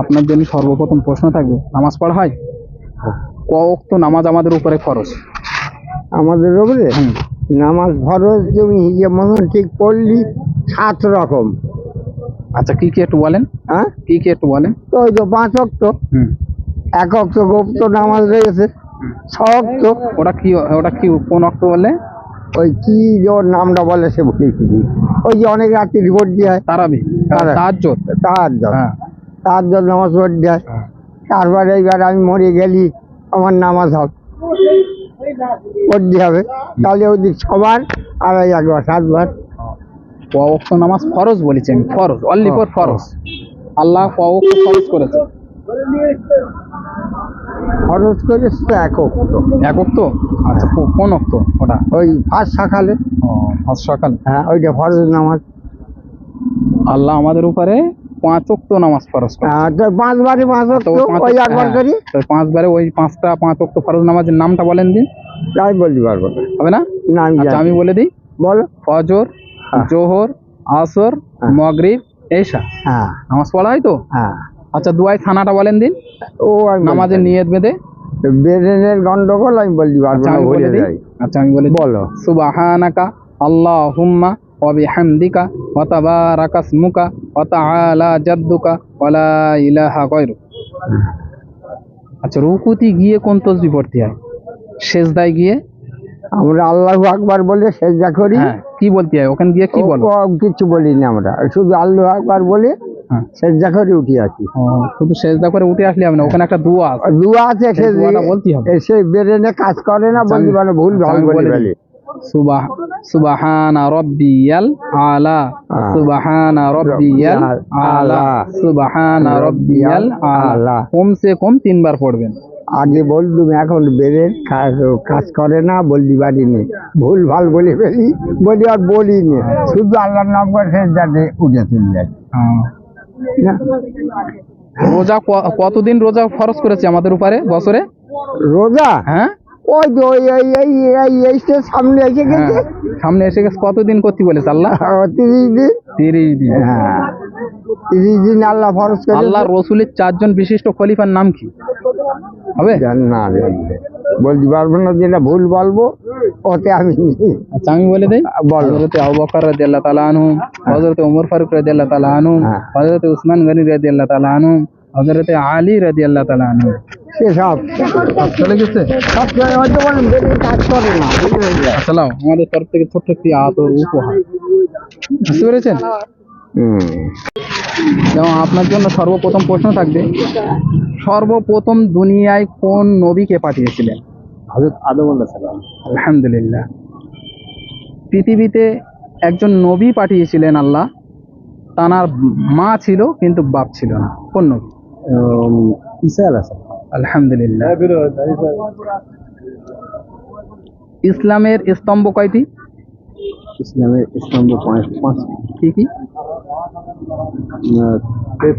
আপনার জন্য সর্বপ্রথম প্রশ্ন থাকবে নামাজ পড়া হয়? ক ওয়াক্ত নামাজ আমাদের উপরে ফরজ? আমাদের উপরে? নামাজ ফরজ তুমি ইয়ে মতন ঠিক পড়লি সাত রকম। আচ্ছা কি কি একটু বলেন? হ্যাঁ? কি কি একটু বলেন? তো ওই তো পাঁচ অক্ত এক অক্ত গুপ্ত নামাজ রয়েছে। ছ অক্ত ওটা কি ওটা কি কোন অক্ত বলে ওই কি যে ওর নামটা বলে সে ভুলে গেছি। ওই যে অনেক রাত্রি রিপোর্ট দিয়ে হয় তারাবি তার জন্য তার জন্য নামাজ হয় হ্যাঁ। তারপরে এইবার আমি মরে গেলি আমার নামাজ হবে। পড়তে হবে। তাহলে ওই দিক ছবার আর ওই একবার সাতবার। ওয়াক্ত নামাজ ফরজ বলেছি আমি ফরজ অনলি ফর ফরজ। আল্লাহ ওয়াক্ত ফরজ করেছে। খরচ তো এক অক্ত। এক অক্ত? আচ্ছা কোন অক্ত ওটা? ওই ফার্স্ট সকালে ও সকাল হ্যাঁ ওইটা ফরজ নামাজ। আল্লাহ আমাদের উপরে পাঁচ অক্ত নামাজ ফরজ করে। হ্যাঁ, তো পাঁচবারে পাঁচ অক্ত ওই একবার হ্যাঁ, করি। তো পাঁচবারে ওই পাঁচটা পাঁচ অক্ত ফরজ নামাজের নামটা বলেন দিন। তাই বলতে পারব হবে না? না আমি আচ্ছা বলে দিই। বল। ফজর হ্যাঁ। জোহর আসর। মগরিব এশা। হ্যাঁ। নামাজ পড়া হয় তো? হ্যাঁ। আচ্ছা দুয়াই থানাটা বলেন দিন। ও নামাজের নিয়ত বেঁধে। বেরেনের গন্ডগোল আমি বলতে পারব আচ্ছা না আমি বলে দিই। আচ্ছা আমি বলে বলো। সুবহানাকা আল্লাহুম্মা ওয়া বিহামদিকা ওয়া তাবারাকা ইসমুকা ওয়া তাআলা জাদ্দুকা ওয়া লা ইলাহা গায়রুক। আচ্ছা রুকুতি গিয়ে কোন তসবিহ পড়তে হয়? সেজদায় গিয়ে? আমরা আল্লাহু আকবার বলে সেজদা করি। হ্যাঁ কি বলতে হয়? ওখানে গিয়ে কি বলো? কিছু বলি না আমরা। শুধু আল্লাহু আকবার বলে সেজদা করে উঠে আসি শুধু সেজদা করে উঠে আসলে না? ওখানে একটা দোয়া আছে। দুয়া আছে সে সেই দোয়াটা হবে। সে বেরেনে কাজ করে না আচ্ছা, বলতে আমি- ভুল আচ্ছা, ভালো বলে বলে। ফেলে। সুবাহ সুবহানা রাব্বিয়াল আলা। সুবহানা রাব্বিয়াল আলা সুবহানা রাব্বিয়াল আলা। কমসে কম তিনবার পড়বেন। আগে বলতুম এখন বেরেন কাজ- করে না বলতে পারিনি ভুল ভালো বলে ফেলি বলি আর বলিনি শুধু আল্লাহর নাম করে সেজদাতে উঠে চলে যায় হ্যাঁ। রোজা কতদিন রোজা ফরজ করেছে আমাদের উপরে বছরে? রোজা? হ্যাঁ। ওই ওই এই এই এই এই সামনে এসে গেছে। হ্যাঁ। সামনে এসে গেছে। কতদিন করতে বলেছে আল্লাহ? তিরিশ দিন। তিরিশ দিন। হ্যাঁ। তিরিশ দিন আল্লাহ ফরজ করে আল্লাহ রসুলের চারজন বিশিষ্ট খলিফার নাম কি? হবে? না। বলতে পারব না যেটা ভুল বলব ওতে আমি আচ্ছা আমি বলে দেই। বলো। হযরত আবু বকর রাদিয়াল্লাহু তাআলা আনহু হযরত ওমর ফারুক রাদিয়াল্লাহু তাআলা আনহু হ্যাঁ। হযরত উসমান গনি রাদিয়াল্লাহু তাআলা আনহু হযরত আলী রাদিয়াল্লাহু তাআলা আনহু। সেসব সব। চলে গেছে? সব সময় হয়তো বলেন বেরিয়ে কাজ করে না। বুঝলেন তো? আসসালাম আমাদের তরফ থেকে ছোট্ট একটি আতর উপহার। বুঝতে পেরেছেন? যেমন আপনার জন্য সর্বপ্রথম প্রশ্ন থাকবে সর্বপ্রথম দুনিয়ায় কোন নবীকে পাঠিয়েছিলেন? হযরত আদম আলাইহিস সালাম। আলহামদুলিল্লাহ। পৃথিবীতে একজন নবী পাঠিয়েছিলেন আল্লাহ তানার মা ছিল কিন্তু বাপ ছিল না। কোন নবী? আলাইহিস সালাম। আলহামদুলিল্লাহ। ইসলামের স্তম্ভ কয়টি? ইসলামের স্তম্ভ পাঁচ পাঁচ কি কি?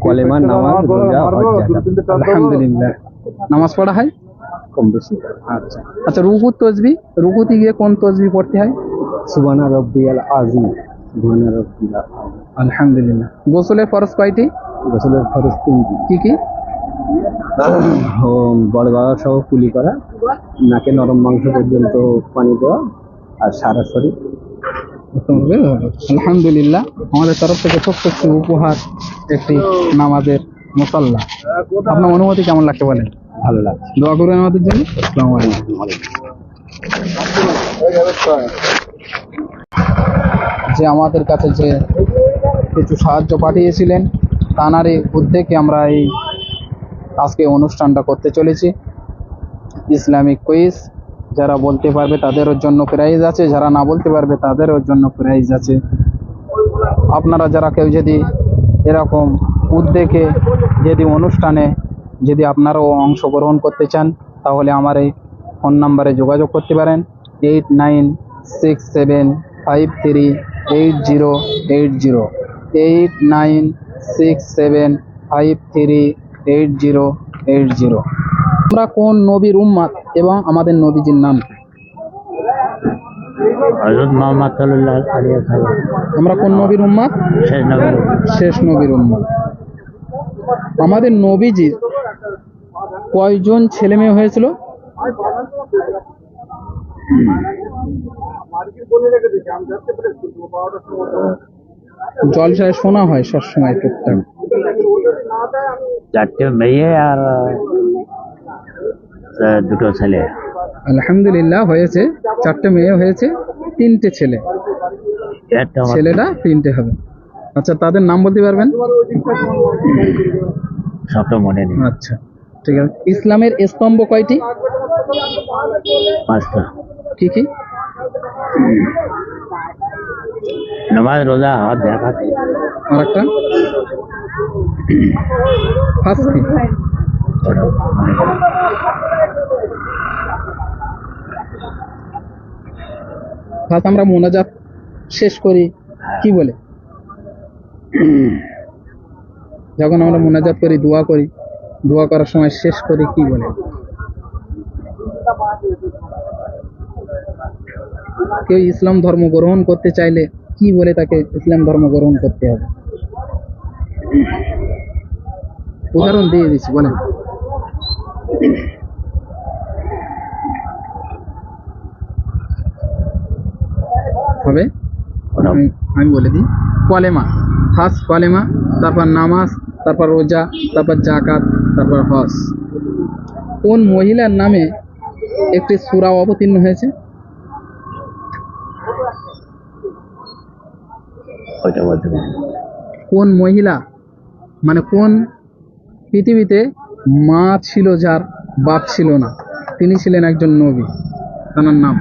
কলেমা নামাজ রোজা আলহামদুলিল্লাহ। নামাজ পড়া হয়? কম বেশি। আচ্ছা। আচ্ছা রুকুত তসবি? রুকুতি গিয়ে কোন তসবি পড়তে হয়? সুবহানা রাব্বিয়াল আযীম। সুবহানা রাব্বিয়াল আলহামদুলিল্লাহ। গোসলের ফরজ কয়টি? গোসলের ফরজ তিনটি। কি কি? বড় গলা সহ কুলি করা নাকে নরম মাংস পর্যন্ত পানি দেওয়া আর সারা শরীর। আলহামদুলিল্লাহ আমাদের তরফ থেকে ছোট্ট একটি উপহার একটি নামাজের মুসাল্লা। আপনার অনুমতি কেমন লাগছে বলেন? ভালো লাগছে। দোয়া করবেন আমাদের জন্য? আসসালামু আলাইকুম। যে আমাদের কাছে যে কিছু সাহায্য পাঠিয়েছিলেন তানারই উদ্যোগে আমরা এই আজকে অনুষ্ঠানটা করতে চলেছি। ইসলামিক কুইজ যারা বলতে পারবে তাদেরও জন্য প্রাইজ আছে, যারা না বলতে পারবে তাদেরও জন্য প্রাইজ আছে। আপনারা যারা কেউ যদি এরকম উদ্যোগে যদি অনুষ্ঠানে যদি আপনারাও অংশগ্রহণ করতে চান, তাহলে আমার এই ফোন নাম্বারে যোগাযোগ করতে পারেন। Eight nine six seven five three eight zero eight zero. Eight nine six seven five three eight zero eight zero. আমরা কোন নবীর উম্মাদ? এবং আমাদের নবীজির নাম। কি? হযরত মুহাম্মদ সাল্লাল্লাহু আলাইহি ওয়াসাল্লাম। আমরা কোন নবীর উম্মাদ? শেষ নবী শেষ নবীর উম্মাদ। আমাদের নবীজির কয়জন ছেলে মেয়ে হয়েছিল? জলসায় শোনা হয় সবসময় টুকটাক চারটে মেয়ে আর দুটো ছেলে। আলহামদুলিল্লাহ হয়েছে। চারটে মেয়ে হয়েছে তিনটে ছেলে। ছেলেটা তিনটে হবে। আচ্ছা তাদের নাম বলতে পারবেন? সবটা মনে নেই। আচ্ছা ঠিক আছে। ইসলামের স্তম্ভ কয়টি? পাঁচটা। কি কি? নামাজ রোজা হাত দেখা আর একটা ফার্স্ট ফার্স্ট আমরা মোনাজাত শেষ করি, কি বলে? যখন আমরা মোনাজাত করি, দোয়া করি, দোয়া করার সময় শেষ করি, কি বলে? কেউ ইসলাম ধর্ম গ্রহণ করতে চাইলে কি বলে তাকে ইসলাম ধর্ম গ্রহণ করতে হবে? উদাহরণ দিয়ে দিচ্ছি, বলেন। হবে? আমি বলে দিই। কলেমা ফার্স্ট কলেমা তারপর নামাজ তারপর রোজা তারপর জাকাত তারপর হজ। কোন মহিলার নামে একটি সূরা অবতীর্ণ হয়েছে? কোন মহিলা মানে কোন পৃথিবীতে মা ছিল যার বাপ ছিল না তিনি ছিলেন একজন নবী। তার নাম।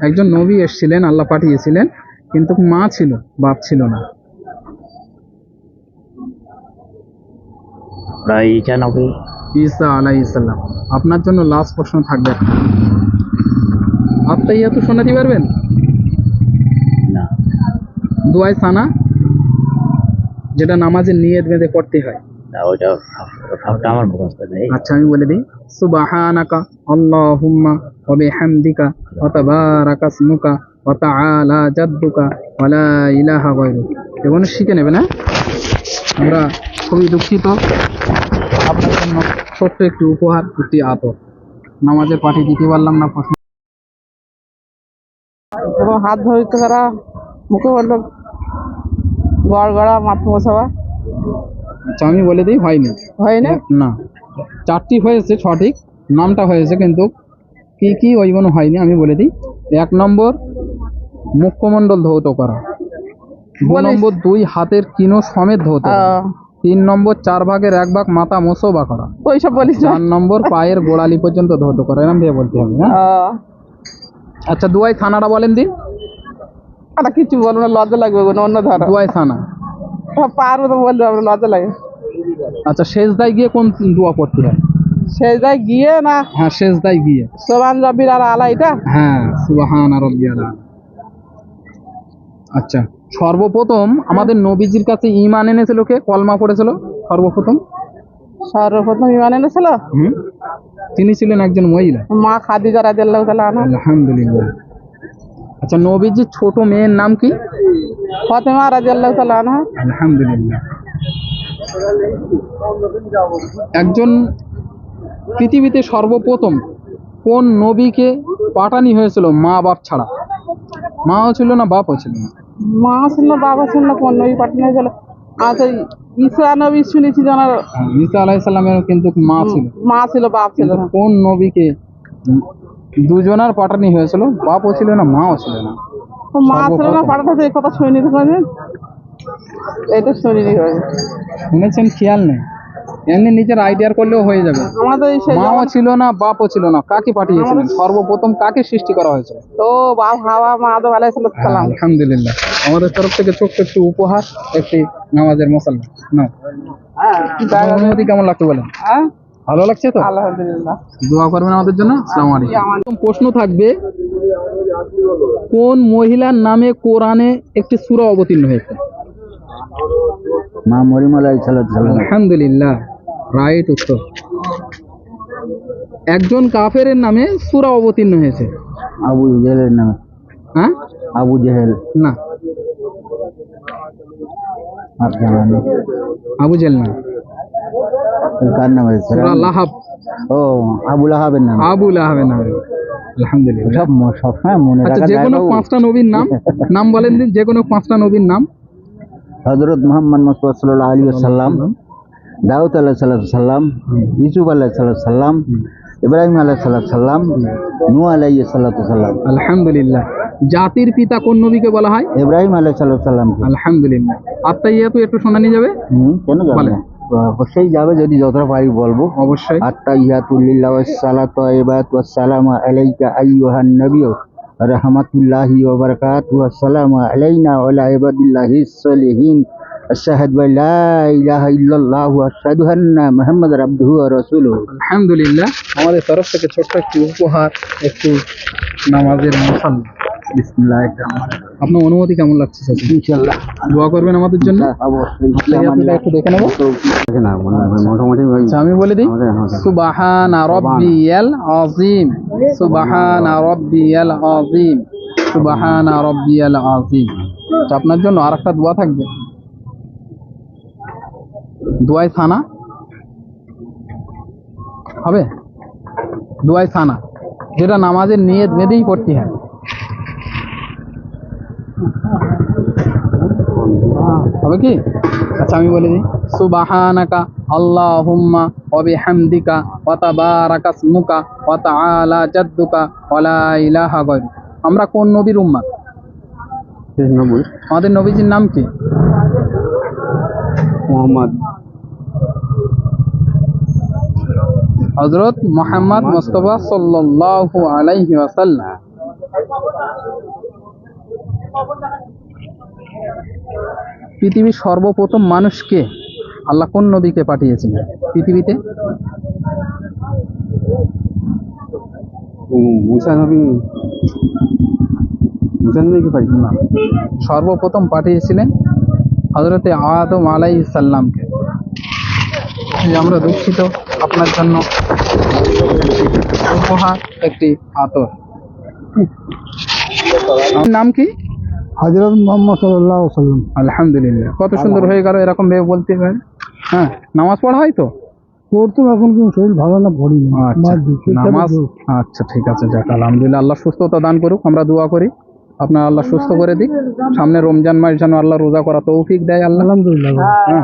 একজন নবী এসেছিলেন আল্লাহ পাঠিয়েছিলেন কিন্তু মা ছিল বাপ ছিল না। ঈসা আলাই ইসাল্লাম আপনার জন্য লাস্ট প্রশ্ন থাকবে। একটা আত্মাইয়াতু শোনাতে পারবেন? না। দুয়াই সানা? যেটা নামাজের নিয়ত বেঁধে পড়তে হয়। না ওইটা সবটা আমার মুখস্থ নেই। আচ্ছা আমি বলে দিই। সুবহানাকা আল্লাহুম্মা ওয়া বিহামদিকা ওয়া তাবারাকা ইসমুকা ওয়া তাআলা জাদ্দুকা ওয়া লা ইলাহা গায়রুক। এগুলো শিখে নেবেন হ্যাঁ আমরা খুবই দুঃখিত। আপনার জন্য ছোট্ট একটি উপহার একটি আতর নামাজের পাঠে দিতে পারলাম না প্রশ্ন এবং হাত ধরিতে তারা মুখে বলল গড় গড়া আচ্ছা আমি বলে দিই হয়নি। হয় না? না। চারটি হয়েছে সঠিক নামটা হয়েছে কিন্তু কি কি ওইগুলো হয়নি আমি বলে দিই। এক নম্বর মুখমণ্ডল ধৌত করা। দু নম্বর দুই হাতের কিনো সমেত ধৌত তিন নম্বর চার ভাগের এক ভাগ মাথা মোসোবা করা। ওইসব বলিস চার নম্বর পায়ের গোড়ালি পর্যন্ত ধৌত করা। এরম দিয়ে বলতে হবে হ্যাঁ? আচ্ছা দুয়াই থানাটা বলেন দিন কিছু বলব না লজ্জা লাগবে অন্য ধরো। দুয়াই থানা পারব তো বলতে পারব লজ্জা লাগে। আচ্ছা শেষদায় গিয়ে কোন দোয়া পড়তে হয়? গিয়ে না? হ্যাঁ শেষদায় গিয়ে। আর আলা এটা? হ্যাঁ সুবাহান রব্বিয়াল আলা। আচ্ছা সর্বপ্রথম আমাদের নবীজির কাছে ইমান এনেছিল কে? কলমা পড়েছিল? সর্বপ্রথম? সর্বপ্রথম ইমান এনেছিল? তিনি ছিলেন একজন মহিলা। মা খাদিজা রাদিয়াল্লাহু তাআলা আলহামদুলিল্লাহ। আচ্ছা নবীজির ছোট মেয়ের নাম কি? ফাতেমা তাআলা আনহা। আলহামদুলিল্লাহ। একজন পৃথিবীতে সর্বপ্রথম কোন নবীকে পাঠানি হয়েছিল মা বাপ ছাড়া? মাও ছিল না বাপও ছিল না? মা ছিল না, বাবা ছিল না, কোন নবী পাঠানো হয়েছিল? আচ্ছা ঈসা নবী শুনেছি জানার ঈসা আলাইসাল্লামের কিন্তু মা ছিল। মা ছিল বাপ ছিল। না কোন নবীকে দুজনার পাঠানি হয়েছিল বাপও ছিল না মাও ছিল না। মা ছিল না এই কথা এটা। শুনেছেন খেয়াল নেই। এমনি নিজের আইডিয়ার করলেও হয়ে যাবে। মাও ছিল না বাপও ছিল না কাকে পাঠিয়েছিলেন? সর্বপ্রথম কাকে সৃষ্টি করা হয়েছিল? তো বাপ হাওয়া মা আদম আলাইহিস সালাম আলহামদুলিল্লাহ। আমাদের তরফ থেকে ছোট্ট একটু উপহার একটি নামাজের না অনুমতি কেমন লাগছে বলেন? হ্যাঁ? ভালো লাগছে তো? আলহামদুলিল্লাহ। দোয়া করবেন আমাদের জন্য? আসসালামু আলাইকুম। প্রশ্ন থাকবে কোন মহিলার নামে কোরআনে একটি সূরা অবতীর্ণ হয়েছে? মা সালাম। আলহামদুলিল্লাহ রাইট উত্তর। একজন কাফের নামে সূরা অবতীর্ণ হয়েছে? আবু জেহেলের নামে। হ্যাঁ? আবু জেহেল। না। আবু জেল না। কার নাম আছে লাহাব। ও আবুল আহাবের নাম। নাম। আলহামদুলিল্লাহ। সব সবসময় মনে আচ্ছা রাখা যে কোনো পাঁচটা নবীর নাম নাম বলেন দিন যে কোনো পাঁচটা নবীর নাম। হজরত মোহাম্মদ মুস্তফা সাল্লাল্লাহু আলাইহি ওয়াসাল্লাম দাউদ আলাইহিস সাল্লাম ইউসুফ আলাইহিস ইব্রাহিম আলাইহিস নূহ আলাইহিস আলহামদুলিল্লাহ। জাতির পিতা কোন নবীকে বলা হয়? ইব্রাহিম আলাইহিস সাল্লাম আলহামদুলিল্লাহ। আত্মাইয়াতু একটু শোনা শোনানি যাবে? কেন যাবে অবশ্যই যাবে যদি যতটা পারি বলব। অবশ্যই। আত্তাহিয়াতুল্লিল্লাহ ওয়াসসালাতু ওয়াইবাতু ওয়াসসালামু আলাইকা আইয়ুহান নাবিয়্যু। রাহমাতুল্লাহি ওয়া বারাকাতুহু। ওয়াসসালামু আলাইনা ওয়া আলা ইবাদিল্লাহিস সলিহিন আশহাদু আন লা ইলাহা ইল্লাল্লাহ ওয়া আশহাদু আন্না মুহাম্মাদার আবদুহু ওয়া রাসূলুহু। আলহামদুলিল্লাহ। আমাদের তরফ থেকে ছোট্ট একটি উপহার একটু নামাজের রহিম। আপনার অনুমতি কেমন লাগছে স্যার? ইনশাআল্লাহ। দোয়া করবেন আমাদের জন্য? অবশ্যই। একটু দেখে নেব? না মোটামুটি ওই আচ্ছা আমি বলে দিই। আমাদের আমাদের- সুবাহানা রব্বিয়াল আযীম। সুবাহানা রব্বিয়াল আযীম। সুবাহানা রব্বিয়াল আযীম। আচ্ছা, আপনার জন্য আরেকটা দোয়া থাকবে। দোয়াই থানা হবে? দোয়াই থানা যেটা নামাজের নিয়ত বেঁধেই পড়তে হয়। হবে কি? আচ্ছা আমি বলে দিই। সুবাহানাকা আল্লাহুম্মা ওয়া বিহামদিকা ওয়া তাবারাকা ইসমুকা ওয়া তাআলা জাদ্দুকা ওয়া লা ইলাহা গায়রুক। আমরা কোন নবীর উম্মত আমাদের নবীজির নাম কি? মোহাম্মদ। হযরত মুহাম্মদ মুস্তাফা সাল্লাল্লাহু আলাইহি ওয়াসাল্লাম। পৃথিবীর সর্বপ্রথম মানুষকে আল্লাহ কোন নবীকে পাঠিয়েছিলেন পৃথিবীতে? মুসা নবী। মুসা নবীকে পারি সর্বপ্রথম পাঠিয়েছিলেন হজরতে আদম আলাই সাল্লামকে আমরা দুঃখিত আপনার জন্য। উপহার একটি আতর। নাম কি? হজরত মোহাম্মদ সাল্লাহ সাল্লাম আলহামদুলিল্লাহ। কত সুন্দর হয়ে গেল এরকম ভেবে বলতে পারেন হ্যাঁ নামাজ পড়া হয় তো? পড়তো এখন কিন্তু শরীর ভালো না পড়ি আচ্ছা নামাজ আচ্ছা ঠিক আছে যাক আলহামদুলিল্লাহ আল্লাহ সুস্থতা দান করুক আমরা দোয়া করি। আপনার আল্লাহ সুস্থ করে দিক। সামনে রমজান মাস যেন আল্লাহ রোজা করা তৌফিক দেয় আল্লাহ। আলহামদুলিল্লাহ হ্যাঁ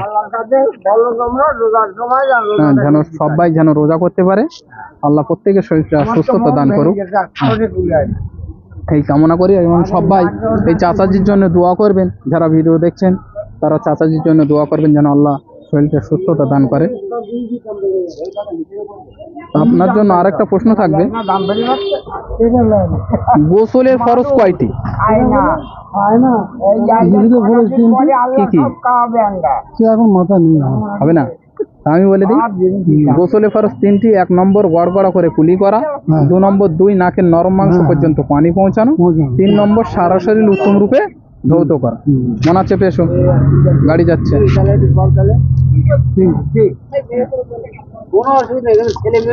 হ্যাঁ, যেন সবাই যেন রোজা করতে পারে। আল্লাহ প্রত্যেকের শরীরটা সুস্থতা দান করুক। এই কামনা করি এবং সবাই এই চাচাজির জন্য দোয়া করবেন। যারা ভিডিও দেখছেন তারা চাচাজির জন্য দোয়া করবেন যেন আল্লাহ শরীরটা সুস্থতা দান করে। আপনার জন্য আর একটা প্রশ্ন থাকবে। গোসলের ফরজ কয়টি? কি কি এখন মাথা নেই। হবে না? আমি বলে দিই গোসলে ফরজ তিনটি এক নম্বর গড়গড়া করে কুলি করা হ্যাঁ। দু নম্বর দুই নাকের নরম মাংস পর্যন্ত পানি পৌঁছানো। তিন নম্বর সারা শরীর উত্তম রূপে ধৌত করা। মনে হচ্ছে পেশো গাড়ি যাচ্ছে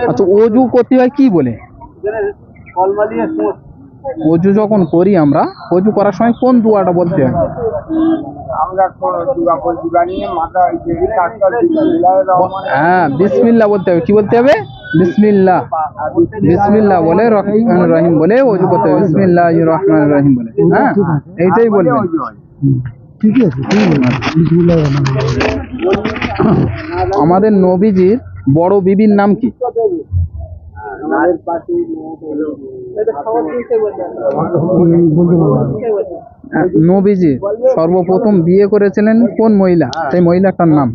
আচ্ছা অজু করতে হয় কি বলে অজু যখন করি আমরা অজু করার সময় কোন দুয়াটা বলতে হয়? হ্যাঁ বিসমিল্লাহ বলতে হবে। কি বলতে হবে? বিসমিল্লা বিসমিল্লা বলে রহমান রহিম বলে অজু করতে হবে। বিসমিল্লাহ রহমান রহিম বলে। হ্যাঁ এইটাই বলবেন। ঠিকই আছে। আমাদের নবীজির বড় বিবির নাম কি? বলতে পারব নবীজি সর্বপ্রথম বিয়ে করেছিলেন কোন মহিলা? সেই মহিলাটার নাম।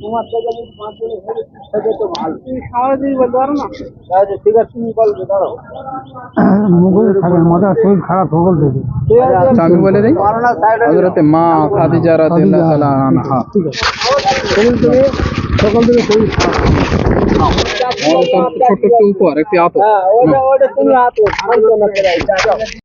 আচ্ছা, আমি বলে একটি